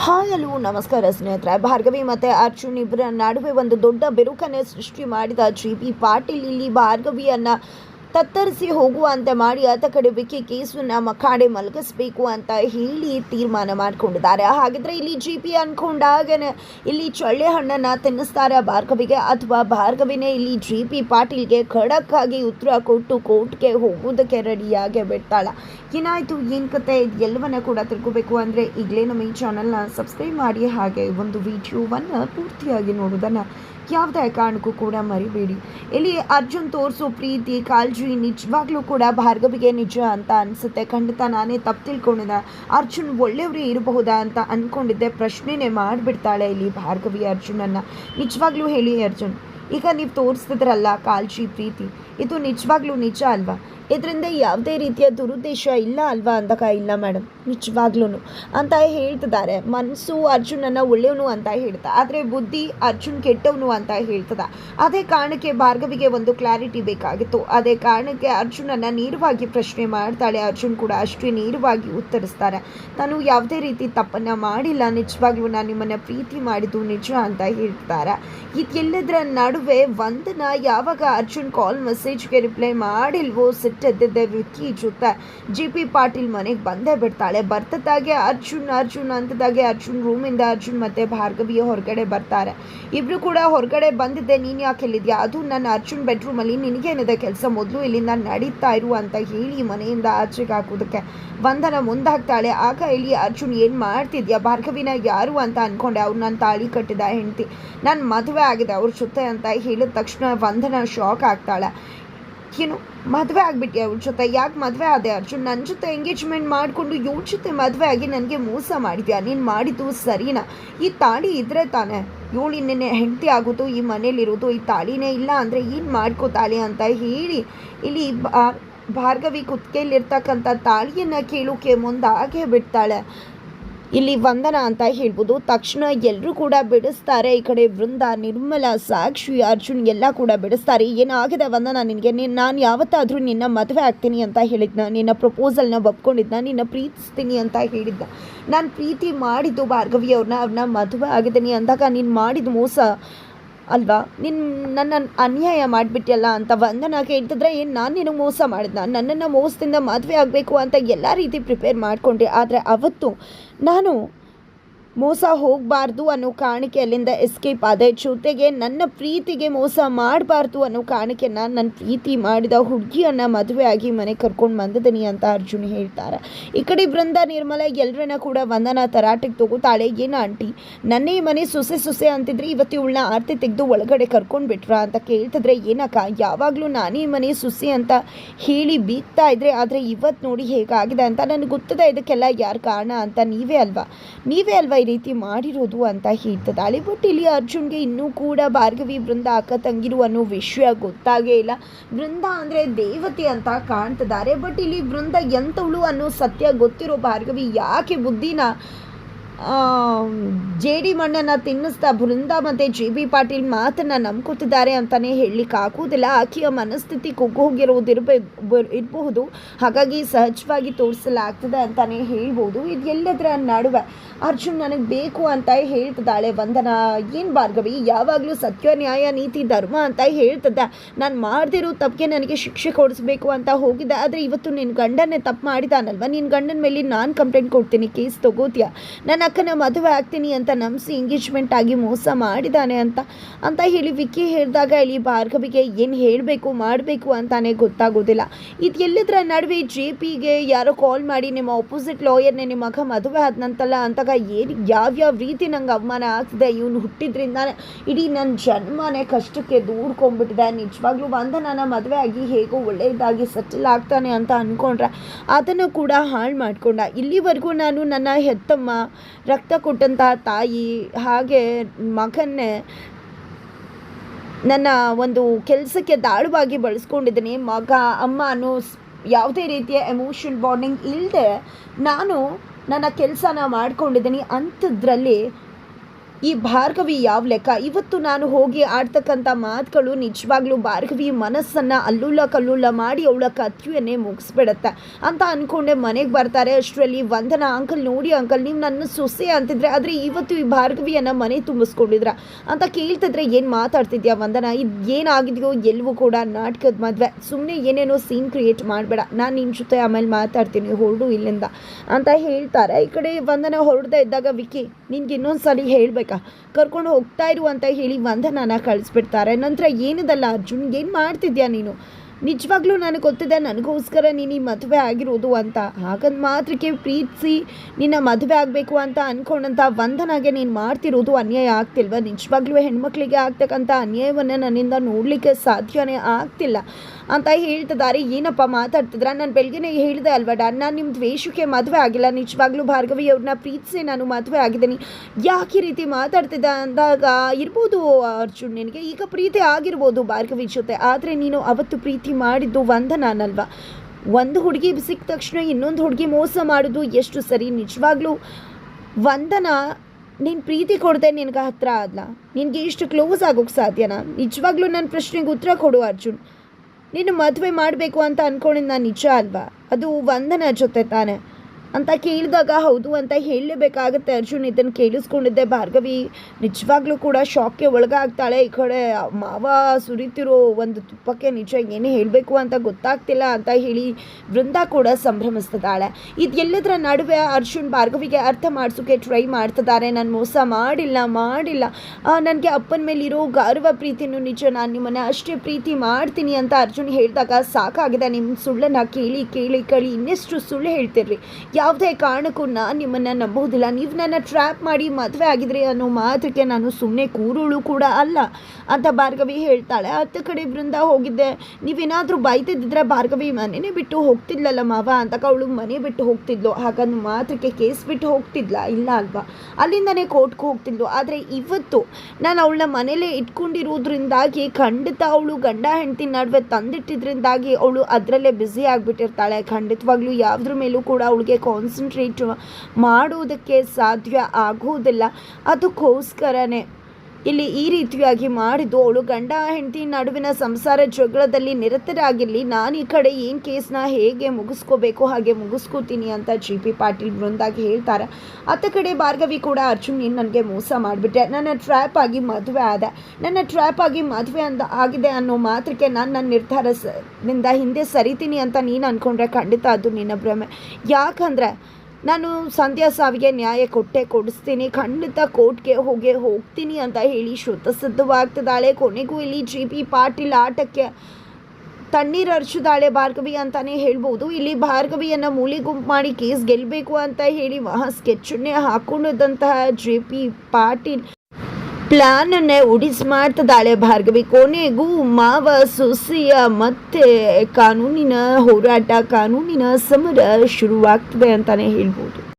Hi, hello, ನಮಸ್ಕಾರ ಸ್ನೇಹಿತರೆ. ಭಾರ್ಗವಿ ಮತ್ತು ಅರ್ಜುನ್ ಇಬ್ಬರ ನಡುವೆ ಒಂದು ದೊಡ್ಡ ಬಿರುಕನ್ನೇ ಸೃಷ್ಟಿ ಮಾಡಿದ ಜಿ ಪಿ ಪಾಟೀಲ್ ಇಲ್ಲಿ ಭಾರ್ಗವಿಯನ್ನು ತತ್ತರಿಸಿ ಹೋಗುವಂತೆ ಮಾಡಿ ಆತ ಕಡೆ ವಿಕ್ಕಿ ಕೇಸನ್ನ ಮಕಾಡೆ ಮಲಗಿಸ್ಬೇಕು ಅಂತ ಹೇಳಿ ತೀರ್ಮಾನ ಮಾಡಿಕೊಂಡಿದ್ದಾರೆ. ಹಾಗಿದ್ರೆ ಇಲ್ಲಿ ಜಿ ಪಿ ಅಂದ್ಕೊಂಡಾಗೇ ಇಲ್ಲಿ ಚಳ್ಳೆ ಹಣ್ಣನ್ನು ತಿನ್ನಿಸ್ತಾರೆ ಭಾರ್ಗವಿಗೆ. ಅಥವಾ ಭಾರ್ಗವಿನೇ ಇಲ್ಲಿ ಜಿ ಪಿ ಪಾಟೀಲ್ಗೆ ಖಡಕ್ಕಾಗಿ ಉತ್ತರ ಕೊಟ್ಟು ಕೋರ್ಟ್ಗೆ ಹೋಗೋದಕ್ಕೆ ರೆಡಿಯಾಗಿ ಬಿಡ್ತಾಳ ಏನಾಯಿತು? ಏನು ಕತೆ? ಎಲ್ಲವನ್ನ ಕೂಡ ತಿಳ್ಕೋಬೇಕು ಅಂದರೆ ಈಗಲೇ ನಮ್ಮ ಈ ಚಾನಲ್ನ ಸಬ್ಸ್ಕ್ರೈಬ್ ಮಾಡಿ ಹಾಗೆ ಒಂದು ವಿಡಿಯೋವನ್ನು ಪೂರ್ತಿಯಾಗಿ ನೋಡೋದನ್ನು ಯಾವುದೇ ಕಾರಣಕ್ಕೂ ಕೂಡ ಮರಿಬೇಡಿ. ಇಲ್ಲಿ ಅರ್ಜುನ್ ತೋರಿಸೋ ಪ್ರೀತಿ ಕಾಳಜಿ ನಿಜವಾಗ್ಲೂ ಕೂಡ ಭಾರ್ಗವಿಗೆ ನಿಜ ಅಂತ ಅನಿಸುತ್ತೆ. ಖಂಡಿತ ನಾನೇ ತಪ್ಪು ತಿಳ್ಕೊಂಡಿದ್ದೆ. ಅರ್ಜುನ್ ಒಳ್ಳೆಯವರೇ ಇರಬಹುದಾ ಅಂತ ಅಂದ್ಕೊಂಡಿದ್ದೆ ಪ್ರಶ್ನೆನೇ ಮಾಡಿಬಿಡ್ತಾಳೆ ಇಲ್ಲಿ ಭಾರ್ಗವಿ ಅರ್ಜುನನ್ನು. ನಿಜವಾಗ್ಲೂ ಹೇಳಿ ಅರ್ಜುನ್. ಈಗ ನೀವು ತೋರಿಸ್ತಿದ್ರಲ್ಲ ಕಾಳಜಿ ಪ್ರೀತಿ, ಇದು ನಿಜವಾಗ್ಲೂ ನಿಜ ಅಲ್ವಾ? ಇದರಿಂದ ಯಾವುದೇ ರೀತಿಯ ದುರುದ್ದೇಶ ಇಲ್ಲ ಅಲ್ವಾ ಅಂದಾಗ ಇಲ್ಲ ಮೇಡಮ್ ನಿಜವಾಗ್ಲೂ ಅಂತ ಹೇಳ್ತಿದ್ದಾರೆ. ಮನಸ್ಸು ಅರ್ಜುನನ್ನು ಒಳ್ಳೆಯವನು ಅಂತ ಹೇಳ್ತಾ, ಆದರೆ ಬುದ್ಧಿ ಅರ್ಜುನ್ ಕೆಟ್ಟವನು ಅಂತ ಹೇಳ್ತದ. ಅದೇ ಕಾರಣಕ್ಕೆ ಭಾರ್ಗವಿಗೆ ಒಂದು ಕ್ಲಾರಿಟಿ ಬೇಕಾಗಿತ್ತು. ಅದೇ ಕಾರಣಕ್ಕೆ ಅರ್ಜುನನ್ನು ನೇರವಾಗಿ ಪ್ರಶ್ನೆ ಮಾಡ್ತಾಳೆ. ಅರ್ಜುನ್ ಕೂಡ ಅಷ್ಟೇ ನೇರವಾಗಿ ಉತ್ತರಿಸ್ತಾರೆ. ನಾನು ಯಾವುದೇ ರೀತಿ ತಪ್ಪನ್ನು ಮಾಡಿಲ್ಲ. ನಿಜವಾಗ್ಲೂ ನಾನು ನಿಮ್ಮನ್ನು ಪ್ರೀತಿ ಮಾಡಿದ್ದು ನಿಜ ಅಂತ ಹೇಳ್ತಾರೆ ಇದೆಲ್ಲದರ ನಡುವೆ ವಂದನ. ಯಾವಾಗ ಅರ್ಜುನ್ ಕಾಲ್ ಮೆಸೇಜ್ಗೆ ರಿಪ್ಲೈ ಮಾಡಿಲ್ವೋ ಸಿಟ್ಟೆದ್ದಿದ್ದೆ ವಿಕ್ಕಿ ಜೊತೆ. ಜಿ ಪಿ ಪಾಟೀಲ್ ಮನೆಗೆ ಬಂದೇ ಬಿಡ್ತಾಳೆ. ಬರ್ತದಾಗೆ ಅರ್ಜುನ್ ಅರ್ಜುನ್ ಅಂತದಾಗೆ ಅರ್ಜುನ್ ರೂಮಿಂದ ಅರ್ಜುನ್ ಮತ್ತೆ ಭಾರ್ಗವಿಯ ಹೊರಗಡೆ ಬರ್ತಾರೆ. ಇಬ್ರು ಕೂಡ ಹೊರಗಡೆ ಬಂದಿದ್ದೆ. ನೀನು ಯಾಕೆ ಎಲ್ಲಿದ್ಯಾ? ಅದು ನನ್ನ ಅರ್ಜುನ್ ಬೆಡ್ರೂಮಲ್ಲಿ ನಿನಗೇನಿದೆ ಕೆಲಸ? ಮೊದಲು ಇಲ್ಲಿಂದ ನಡೀತಾ ಇರು ಅಂತ ಹೇಳಿ ಮನೆಯಿಂದ ಆಚೆಗೆ ಹಾಕೋದಕ್ಕೆ. ವಂದನ ಮುಂದಾಗ್ತಾಳೆ. ಆಗ ಇಲ್ಲಿ ಅರ್ಜುನ್ ಏನು ಮಾಡ್ತಿದ್ಯಾ? ಭಾರ್ಗವಿನ ಯಾರು ಅಂತ ಅನ್ಕೊಂಡೆ. ಅವ್ರು ನನ್ನ ತಾಳಿ ಕಟ್ಟಿದ ಹೆಂಡತಿ. ನನ್ನ ಮದುವೆ ಆಗಿದೆ ಅವ್ರ ಜೊತೆ ಅಂತ ಹೇಳಿದ ತಕ್ಷಣ ವಂದನ ಶಾಕ್ ಆಗ್ತಾಳೆ. ಏನು, ಮದುವೆ ಆಗ್ಬಿಟ್ಟಿ ಅವ್ರ ಜೊತೆ? ಯಾಕೆ ಮದುವೆ ಆದೆ ಅರ್ಜುನ್? ನನ್ನ ಜೊತೆ ಎಂಗೇಜ್ಮೆಂಟ್ ಮಾಡಿಕೊಂಡು ಇವ್ರ ಜೊತೆ ಮದುವೆ ಆಗಿ ನನಗೆ ಮೋಸ ಮಾಡಿದ್ಯಾ? ನೀನು ಮಾಡಿದ್ದು ಸರಿನಾ? ಈ ತಾಳಿ ಇದ್ರೆ ತಾನೇ. ಇವಳು ಇನ್ನೇನೆ ಹೆಂಡತಿ ಆಗೋದು, ಈ ಮನೇಲಿರೋದು, ಈ ತಾಳಿನೇ ಇಲ್ಲ ಅಂದರೆ ಏನು ಮಾಡ್ಕೋತಾಳೆ ಅಂತ ಹೇಳಿ ಇಲ್ಲಿ ಭಾರ್ಗವಿ ಕುತ್ತಿಗೆಯಲ್ಲಿರ್ತಕ್ಕಂಥ ತಾಳಿಯನ್ನು ಕೇಳೋಕೆ ಮುಂದಾಗೆ ಬಿಡ್ತಾಳೆ. ಇಲ್ಲಿ ವಂದನ ಅಂತ ಹೇಳ್ಬೋದು. ತಕ್ಷಣ ಎಲ್ಲರೂ ಕೂಡ ಬಿಡಿಸ್ತಾರೆ. ಈ ಕಡೆ ವೃಂದ, ನಿರ್ಮಲ, ಸಾಕ್ಷಿ, ಅರ್ಜುನ್ ಎಲ್ಲ ಕೂಡ ಬಿಡಿಸ್ತಾರೆ. ಏನಾಗಿದೆ ವಂದನ ನಿನಗೆ? ನೀನು ಯಾವತ್ತಾದರೂ ನಿನ್ನ ಮದುವೆ ಆಗ್ತೀನಿ ಅಂತ ಹೇಳಿದ್ನ? ನಿನ್ನ ಪ್ರಪೋಸಲ್ನ ಒಪ್ಕೊಂಡಿದ್ನ? ನಿನ್ನ ಪ್ರೀತಿಸ್ತೀನಿ ಅಂತ ಹೇಳಿದ್ದ ನಾನು ಪ್ರೀತಿ ಮಾಡಿದ್ದು ಭಾರ್ಗವಿ ಅವ್ರನ್ನ ಅವ್ರನ್ನ ಮದುವೆ ಆಗಿದ್ದೀನಿ ಅಂದಾಗ ನೀನು ಮಾಡಿದ ಮೋಸ ಅಲ್ವಾ? ನಿನ್ನ ನನ್ನ ಅನ್ಯಾಯ ಮಾಡಿಬಿಟ್ಟಿಯಲ್ಲ ಅಂತ ವಂದನ ಕೇಳ್ತಿದ್ರೆ ಏನು ನಾನು ನಿನಗೆ ಮೋಸ ಮಾಡಿದ್ನ? ನನ್ನನ್ನು ಮೋಸದಿಂದ ಮದುವೆ ಆಗಬೇಕು ಅಂತ ಎಲ್ಲ ರೀತಿ ಪ್ರಿಪೇರ್ ಮಾಡಿಕೊಂಡೆ. ಆದರೆ ಅವತ್ತು ನಾನು ಮೋಸ ಹೋಗಬಾರ್ದು ಅನ್ನೋ ಕಾಣಿಕೆ ಅಲ್ಲಿಂದ ಎಸ್ಕೇಪ್ ಆದೆ. ಜೊತೆಗೆ ನನ್ನ ಪ್ರೀತಿಗೆ ಮೋಸ ಮಾಡಬಾರ್ದು ಅನ್ನೋ ಕಾರಣಕ್ಕೆ ನಾನು ನನ್ನ ಪ್ರೀತಿ ಮಾಡಿದ ಹುಡುಗಿಯನ್ನು ಆಗಿ ಮನೆ ಕರ್ಕೊಂಡು ಬಂದಿದ್ದೀನಿ ಅಂತ ಅರ್ಜುನ್ ಹೇಳ್ತಾರೆ. ಈ ಕಡೆ ಬೃಂದ, ನಿರ್ಮಲ ಎಲ್ಲರನ್ನ ಕೂಡ ವಂದನ ತರಾಟೆಗೆ ತಗೋತಾಳೆ. ಏನು ಆಂಟಿ? ನನ್ನೇ ಮನೆ ಸೊಸೆ ಸೊಸೆ ಅಂತಿದ್ರೆ, ಇವತ್ತು ಇವಳನ್ನ ಆರತಿ ತೆಗೆದು ಒಳಗಡೆ ಕರ್ಕೊಂಡು ಬಿಟ್ರಾ ಅಂತ ಕೇಳ್ತಿದ್ರೆ ಏನಕ್ಕ? ಯಾವಾಗಲೂ ನಾನೇ ಮನೆ ಸೊಸೆ ಅಂತ ಹೇಳಿ ಬೀಗ್ತಾ ಇದ್ರೆ, ಆದರೆ ಇವತ್ತು ನೋಡಿ ಹೇಗಾಗಿದೆ ಅಂತ ನನಗೆ ಗೊತ್ತದೆ ಇದಕ್ಕೆಲ್ಲ ಯಾರು ಕಾರಣ ಅಂತ ನೀವೇ ಅಲ್ವಾ? ನೀವೇ ಅಲ್ವಾ ಈ ರೀತಿ ಮಾಡಿರೋದು ಅಂತ ಹೇಳ್ತದಾಳೆ ಬಟ್ ಇಲ್ಲಿ ಅರ್ಜುನ್ಗೆ ಇನ್ನೂ ಕೂಡ ಭಾರ್ಗವಿ ಬೃಂದ ಅಕ್ಕ, ತಂಗಿರು ಅನ್ನೋ ವಿಷಯ ಗೊತ್ತಾಗೇ ಇಲ್ಲ. ಬೃಂದ ಅಂದರೆ ದೇವತೆ ಅಂತ ಕಾಣ್ತಿದ್ದಾರೆ. ಬಟ್ ಇಲ್ಲಿ ಬೃಂದ ಎಂಥವಳು ಅನ್ನೋ ಸತ್ಯ ಗೊತ್ತಿರೋ ಭಾರ್ಗವಿ ಯಾಕೆ ಬುದ್ಧಿನ ಜೆ ಮಣ್ಣನ್ನ ತಿನ್ನಿಸ್ತಾ ಬೃಂದ ಮತ್ತು ಜಿ ಬಿ ಪಾಟೀಲ್ ಮಾತನ್ನು ನಂಬ್ಕೊತಿದ್ದಾರೆ ಅಂತಲೇ ಹೇಳಲಿಕ್ಕೆ ಆಗೋದಿಲ್ಲ ಆಕೆಯ ಮನಸ್ಥಿತಿ ಕುಗ್ಗೋಗಿರೋದಿರ್ಬೇ ಇರಬಹುದು. ಹಾಗಾಗಿ ಸಹಜವಾಗಿ ತೋರಿಸಲಾಗ್ತದೆ ಅಂತಲೇ ಹೇಳ್ಬೋದು. ಇದು ಎಲ್ಲದರ ನಡುವೆ ಅರ್ಜುನ್ ನನಗೆ ಬೇಕು ಅಂತ ಹೇಳ್ತಿದ್ದಾಳೆ. ವಂದನ, ಏನು ಭಾರ್ಗವಿ? ಯಾವಾಗಲೂ ಸತ್ಯ, ನ್ಯಾಯ, ನೀತಿ, ಧರ್ಮ ಅಂತ ಹೇಳ್ತದ ನಾನು ಮಾಡ್ದಿರೋ ತಪ್ಪಿಗೆ ನನಗೆ ಶಿಕ್ಷೆ ಕೊಡಿಸ್ಬೇಕು ಅಂತ ಹೋಗಿದ್ದೆ. ಆದರೆ ಇವತ್ತು ನಿನ್ನ ಗಂಡನೇ ತಪ್ಪು ಮಾಡಿದಾನಲ್ವ? ನಿನ್ನ ಗಂಡನ ಮೇಲೆ ನಾನು ಕಂಪ್ಲೇಂಟ್ ಕೊಡ್ತೀನಿ. ಕೇಸ್ ತಗೋತೀಯ? ನನ್ನ ಅಕ್ಕನ ಮದುವೆ ಆಗ್ತೀನಿ ಅಂತ ನಂಬಿಸಿ ಎಂಗೇಜ್ಮೆಂಟ್ ಆಗಿ ಮೋಸ ಮಾಡಿದ್ದಾನೆ ಅಂತ ಅಂತ ಹೇಳಿ ವಿಕ್ಕಿ ಹೇಳಿದಾಗ ಇಲ್ಲಿ ಭಾರ್ಗವಿಗೆ ಏನು ಹೇಳಬೇಕು, ಮಾಡಬೇಕು ಅಂತಾನೆ ಗೊತ್ತಾಗೋದಿಲ್ಲ. ಇದು ಎಲ್ಲಿದ್ರ ನಡುವೆ ಜೆ ಪಿಗೆ ಯಾರೋ ಕಾಲ್ ಮಾಡಿ ನಿಮ್ಮ ಆಪೋಸಿಟ್ ಲಾಯರ್ನೇ ನಿಮ್ಮ ಮಗ ಮದುವೆ ಆದ್ನಂತಲ್ಲ ಅಂತಾಗ ಏನು ಯಾವ್ಯಾವ ರೀತಿ ನಂಗೆ ಅವಮಾನ ಆಗ್ತಿದೆ ಇವನು ಹುಟ್ಟಿದ್ರಿಂದ ಇಡೀ ನನ್ನ ಜನ್ಮನೇ ಕಷ್ಟಕ್ಕೆ ದೂಡ್ಕೊಂಡ್ಬಿಟ್ಟಿದೆ. ನಿಜವಾಗ್ಲೂ ವಂದನನ ಮದುವೆ ಆಗಿ ಹೇಗೋ ಒಳ್ಳೆಯದಾಗಿ ಸೆಟಲ್ ಆಗ್ತಾನೆ ಅಂತ ಅಂದ್ಕೊಂಡ್ರೆ ಅದನ್ನು ಕೂಡ ಹಾಳು ಮಾಡಿಕೊಂಡ. ಇಲ್ಲಿವರೆಗೂ ನಾನು ನನ್ನ ಹೆತ್ತಮ್ಮ ರಕ್ತ ಕೊಟ್ಟಂತಹ ತಾಯಿ ಹಾಗೆ ಮಗನ್ನೇ ನನ್ನ ಒಂದು ಕೆಲಸಕ್ಕೆ ದಾಳುವಾಗಿ ಬಳಸ್ಕೊಂಡಿದ್ದೀನಿ. ಮಗ, ಅಮ್ಮ ಅನ್ನೋ ಯಾವುದೇ ರೀತಿಯ ಎಮೋಷನ್ ಬಾಂಡಿಂಗ್ ಇಲ್ಲದೆ ನಾನು ನನ್ನ ಕೆಲಸನ ಮಾಡ್ಕೊಂಡಿದ್ದೀನಿ. ಅಂಥದ್ರಲ್ಲಿ ಈ ಭಾರ್ಗವಿ ಯಾವ ಲೆಕ್ಕ? ಇವತ್ತು ನಾನು ಹೋಗಿ ಆಡ್ತಕ್ಕಂಥ ಮಾತುಗಳು ನಿಜವಾಗ್ಲೂ ಭಾರ್ಗವಿ ಮನಸ್ಸನ್ನು ಅಲ್ಲುಲ್ಲ ಕಲ್ಲುಲ್ಲ ಮಾಡಿ ಅವಳ ಕತ್ತಿಯನ್ನೇ ಮುಗಿಸ್ಬಿಡತ್ತೆ ಅಂತ ಅಂದ್ಕೊಂಡೆ ಮನೆಗೆ ಬರ್ತಾರೆ, ಅಷ್ಟರಲ್ಲಿ ವಂದನ ಅಂಕಲ್ ನೋಡಿ, ಅಂಕಲ್ ನೀವು ನನ್ನ ಸೊಸೆ ಅಂತಿದ್ರೆ ಆದರೆ ಇವತ್ತು ಈ ಭಾರ್ಗವಿಯನ್ನು ಮನೆ ತುಂಬಿಸ್ಕೊಂಡಿದ್ರ ಅಂತ ಕೇಳ್ತಿದ್ರೆ ಏನು ಮಾತಾಡ್ತಿದ್ಯಾ ವಂದನ? ಇದು ಏನಾಗಿದೆಯೋ ಎಲ್ಲವೂ ಕೂಡ ನಾಟಕದ ಮದುವೆ. ಸುಮ್ಮನೆ ಏನೇನೋ ಸೀನ್ ಕ್ರಿಯೇಟ್ ಮಾಡಬೇಡ. ನಾನು ನಿನ್ನ ಜೊತೆ ಆಮೇಲೆ ಮಾತಾಡ್ತೀನಿ ಹೊರಡು ಇಲ್ಲಿಂದ ಅಂತ ಹೇಳ್ತಾರೆ. ಈ ಕಡೆ ವಂದನ ಹೊರಡದೆ ಇದ್ದಾಗ ವಿಕಿ ನಿನ್ಗೆ ಇನ್ನೊಂದು ಸಲ ಹೇಳಬೇಕಾ? ಕರ್ಕೊಂಡು ಹೋಗ್ತಾ ಇರು ಅಂತ ಹೇಳಿ ವಂದನನ ಕಳಿಸ್ಬಿಡ್ತಾರೆ. ನಂತರ ಏನಿದಲ್ಲ ಅರ್ಜುನ್, ಏನು ಮಾಡ್ತಿದ್ಯಾ ನೀನು? ನಿಜವಾಗ್ಲೂ ನನಗೆ ಗೊತ್ತಿದೆ, ನನಗೋಸ್ಕರ ನೀನು ಈ ಮದುವೆ ಆಗಿರೋದು ಅಂತ. ಹಾಗಂದ್ ಮಾತ್ರಕ್ಕೆ ಪ್ರೀತಿಸಿ ನಿನ್ನ ಮದುವೆ ಆಗಬೇಕು ಅಂತ ಅಂದ್ಕೊಂಡಂಥ ವಂದನಾಗೆ ನೀನು ಮಾಡ್ತಿರೋದು ಅನ್ಯಾಯ ಆಗ್ತಿಲ್ವ? ನಿಜವಾಗ್ಲೂ ಹೆಣ್ಮಕ್ಳಿಗೆ ಆಗ್ತಕ್ಕಂಥ ಅನ್ಯಾಯವನ್ನು ನನ್ನಿಂದ ನೋಡಲಿಕ್ಕೆ ಸಾಧ್ಯವೇ ಆಗ್ತಿಲ್ಲ. ಅಂತ ಹೇಳ್ತಿದ್ದಾರೆ ಏನಪ್ಪ ಮಾತಾಡ್ತಿದ್ರ? ನಾನು ಬೆಳಗ್ಗೆನೇ ಹೇಳಿದೆ ಅಲ್ವಾ ಡಾ ನಾನು ನಿಮ್ಮ ದ್ವೇಷಕ್ಕೆ ಮದುವೆ ಆಗಿಲ್ಲ. ನಿಜವಾಗ್ಲೂ ಭಾರ್ಗವಿ ಅವ್ರನ್ನ ಪ್ರೀತಿಸಿ ನಾನು ಮದುವೆ ಆಗಿದ್ದೀನಿ. ಯಾಕೆ ರೀತಿ ಮಾತಾಡ್ತಿದ್ದ ಅಂದಾಗ ಇರ್ಬೋದು ಅರ್ಜುನ್ ನಿನಗೆ ಈಗ ಪ್ರೀತಿ ಆಗಿರ್ಬೋದು ಭಾರ್ಗವಿ ಜೊತೆ. ಆದರೆ ನೀನು ಅವತ್ತು ಪ್ರೀತಿ ಮಾಡಿದ್ದು ವಂದನಾನಲ್ವಾ? ಒಂದು ಹುಡುಗಿ ಸಿಕ್ಕ ತಕ್ಷಣ ಇನ್ನೊಂದು ಹುಡುಗಿ ಮೋಸ ಮಾಡೋದು ಎಷ್ಟು ಸರಿ? ನಿಜವಾಗ್ಲೂ ವಂದನ, ನೀನು ಪ್ರೀತಿ ಕೊಡದೆ ನಿನಗೆ ಹತ್ರ ಆದ್ಲಾ? ನಿನಗೆ ಇಷ್ಟು ಕ್ಲೋಸ್ ಆಗೋಕ್ಕೆ ಸಾಧ್ಯನಾ? ನಿಜವಾಗ್ಲೂ ನನ್ನ ಪ್ರಶ್ನೆಗೆ ಉತ್ತರ ಕೊಡು ಅರ್ಜುನ್. ನೀನು ಮದುವೆ ಮಾಡಬೇಕು ಅಂತ ಅಂದ್ಕೊಂಡಿದ್ದು ನಾನು ನಿಜ ಅಲ್ವಾ? ಅದು ವಂದನ ಜೊತೆ ತಾನೆ. ಅಂತ ಕೇಳಿದಾಗ ಹೌದು ಅಂತ ಹೇಳಲೇಬೇಕಾಗತ್ತೆ. ಅರ್ಜುನ್ ಇದನ್ನು ಕೇಳಿಸ್ಕೊಂಡಿದ್ದೆ. ಭಾರ್ಗವಿ ನಿಜವಾಗ್ಲೂ ಕೂಡ ಶಾಕ್ಗೆ ಒಳಗಾಗ್ತಾಳೆ. ಈ ಕಡೆ ಮಾವ ಸುರಿತಿರೋ ಒಂದು ತುಪ್ಪಕ್ಕೆ ನಿಜ ಏನು ಹೇಳಬೇಕು ಅಂತ ಗೊತ್ತಾಗ್ತಿಲ್ಲ ಅಂತ ಹೇಳಿ ವೃಂದ ಕೂಡ ಸಂಭ್ರಮಿಸ್ತಿದ್ದಾಳೆ. ಇದೆಲ್ಲದರ ನಡುವೆ ಅರ್ಜುನ್ ಭಾರ್ಗವಿಗೆ ಅರ್ಥ ಮಾಡಿಸೋಕೆ ಟ್ರೈ ಮಾಡ್ತಿದ್ದಾರೆ. ನಾನು ಮೋಸ ಮಾಡಿಲ್ಲ ಮಾಡಿಲ್ಲ. ನನಗೆ ಅಪ್ಪನ ಮೇಲಿರೋ ಗೌರವ ಪ್ರೀತಿನೂ ನಿಜ. ನಾನು ನಿಮ್ಮನ್ನು ಅಷ್ಟೇ ಪ್ರೀತಿ ಮಾಡ್ತೀನಿ ಅಂತ ಅರ್ಜುನ್ ಹೇಳಿದಾಗ ಸಾಕಾಗಿದೆ. ನಿಮ್ಮ ಸುಳ್ಳನ್ನು ಕೇಳಿ ಕೇಳಿ ಕೇಳಿ ಇನ್ನೆಷ್ಟು ಸುಳ್ಳು ಹೇಳ್ತಿರ್ರಿ. ಯಾವುದೇ ಕಾರಣಕ್ಕೂ ನಾನು ನಿಮ್ಮನ್ನು ನಂಬೋದಿಲ್ಲ ನೀವು ನನ್ನ ಟ್ರ್ಯಾಪ್ ಮಾಡಿ ಮದುವೆ ಆಗಿದ್ರಿ ಅನ್ನೋ ಮಾತಕ್ಕೆ ನಾನು ಸುಮ್ಮನೆ ಕೂರುಳು ಕೂಡ ಅಲ್ಲ ಅಂತ ಭಾರ್ಗವಿ ಹೇಳ್ತಾಳೆ. ಹತ್ತು ಕಡೆ ಬೃಂದ ಹೋಗಿದ್ದೆ. ನೀವೇನಾದರೂ ಬೈತಿದ್ದಿದ್ರೆ ಭಾರ್ಗವಿ ಮನೆನೇ ಬಿಟ್ಟು ಹೋಗ್ತಿದ್ಲಲ್ಲ ಮಾವ ಅಂತ ಅವಳು ಮನೆ ಬಿಟ್ಟು ಹೋಗ್ತಿದ್ಲು. ಹಾಗಂದು ಮಾತ್ರಕ್ಕೆ ಕೇಸ್ ಬಿಟ್ಟು ಹೋಗ್ತಿದ್ಲ? ಇಲ್ಲ ಅಲ್ವಾ? ಅಲ್ಲಿಂದನೇ ಕೋರ್ಟ್ಗೆ ಹೋಗ್ತಿದ್ಲು. ಆದರೆ ಇವತ್ತು ನಾನು ಅವಳನ್ನ ಮನೇಲೇ ಇಟ್ಕೊಂಡಿರೋದ್ರಿಂದಾಗಿ ಖಂಡಿತ ಅವಳು ಗಂಡ ಹೆಂಡತಿ ನಡುವೆ ತಂದಿಟ್ಟಿದ್ರಿಂದಾಗಿ ಅವಳು ಅದರಲ್ಲೇ ಬ್ಯುಸಿ ಆಗಿಬಿಟ್ಟಿರ್ತಾಳೆ. ಖಂಡಿತವಾಗ್ಲೂ ಯಾವುದ್ರ ಮೇಲೂ ಕೂಡ ಅವಳಿಗೆ ಕಾನ್ಸಂಟ್ರೇಟ್ ಮಾಡುವುದಕ್ಕೆ ಸಾಧ್ಯ ಆಗುವುದಿಲ್ಲ. ಅದಕ್ಕೋಸ್ಕರನೇ ಇಲ್ಲಿ ಈ ರೀತಿಯಾಗಿ ಮಾಡಿದ್ದು, ಅವಳು ಗಂಡ ಹೆಂಡತಿ ನಡುವಿನ ಸಂಸಾರ ಜಗಳದಲ್ಲಿ ನಿರತರಾಗಿರಲಿ, ನಾನು ಈ ಕಡೆ ಏನು ಕೇಸ್ನ ಹೇಗೆ ಮುಗಿಸ್ಕೋಬೇಕು, ಹಾಗೆ ಮುಗಿಸ್ಕೋತೀನಿ ಅಂತ ಜಿ ಪಿ ಪಾಟೀಲ್ ಬೃಂದಾಗಿ ಹೇಳ್ತಾರೆ. ಅತ್ತ ಕಡೆ ಭಾರ್ಗವಿ ಕೂಡ ಅರ್ಜುನ್ ನೀನು ನನಗೆ ಮೋಸ ಮಾಡಿಬಿಟ್ಟೆ ನನ್ನ ಟ್ರ್ಯಾಪ್ ಆಗಿ ಮದುವೆ ಆದ. ನನ್ನ ಟ್ರ್ಯಾಪ್ ಆಗಿ ಮದುವೆ ಅಂತ ಆಗಿದೆ ಅನ್ನೋ ಮಾತ್ರಕ್ಕೆ ನಾನು ನನ್ನ ನಿರ್ಧಾರದಿಂದ ಹಿಂದೆ ಸರಿತೀನಿ ಅಂತ ನೀನು ಅಂದ್ಕೊಂಡ್ರೆ ಖಂಡಿತ ಅದು ನಿನ್ನ ಭ್ರಮೆ. ಯಾಕಂದರೆ ನಾನು ಸಂಧ್ಯಾ ಸಾವಿಗೆ ನ್ಯಾಯ ಕೊಟ್ಟೆ, ಕೊಡಿಸ್ತೀನಿ. ಖಂಡಿತ ಕೋರ್ಟ್ಗೆ ಹೋಗಿ, ಹೋಗ್ತೀನಿ ಅಂತ ಹೇಳಿ ಶ್ರುತಸಿದ್ಧವಾಗ್ತಿದ್ದಾಳೆ ಕೊನೆಗೂ ಇಲ್ಲಿ ಜಿ ಪಿ ಪಾಟೀಲ್ ಆಟಕ್ಕೆ ತಣ್ಣೀರು ಹರಿಸಿದಾಳೆ ಭಾರ್ಗವಿ ಅಂತಾನೆ ಹೇಳ್ಬೋದು. ಇಲ್ಲಿ ಭಾರ್ಗವಿಯನ್ನು ಮೂಲಿ ಗುಂಪು ಮಾಡಿ ಕೇಸ್ ಗೆಲ್ಲಬೇಕು ಅಂತ ಹೇಳಿ ಮಹಾ ಸ್ಕೆಚ್ಚನ್ನೇ ಹಾಕೊಂಡಿದ್ದಂತಹ ಜೆ ಪಿ ಪಾಟೀಲ್ ಪ್ಲಾನನ್ನೇ ಉಡಿಸ್ ಮಾಡ್ತಿದ್ದಾಳೆ ಭಾರ್ಗವಿ. ಕೊನೆಗೂ ಮಾವ ಸುಸಿಯ ಮತ್ತೆ ಕಾನೂನಿನ ಹೋರಾಟ, ಕಾನೂನಿನ ಸಮರ ಶುರುವಾಗ್ತದೆ ಅಂತಾನೆ ಹೇಳ್ಬೋದು.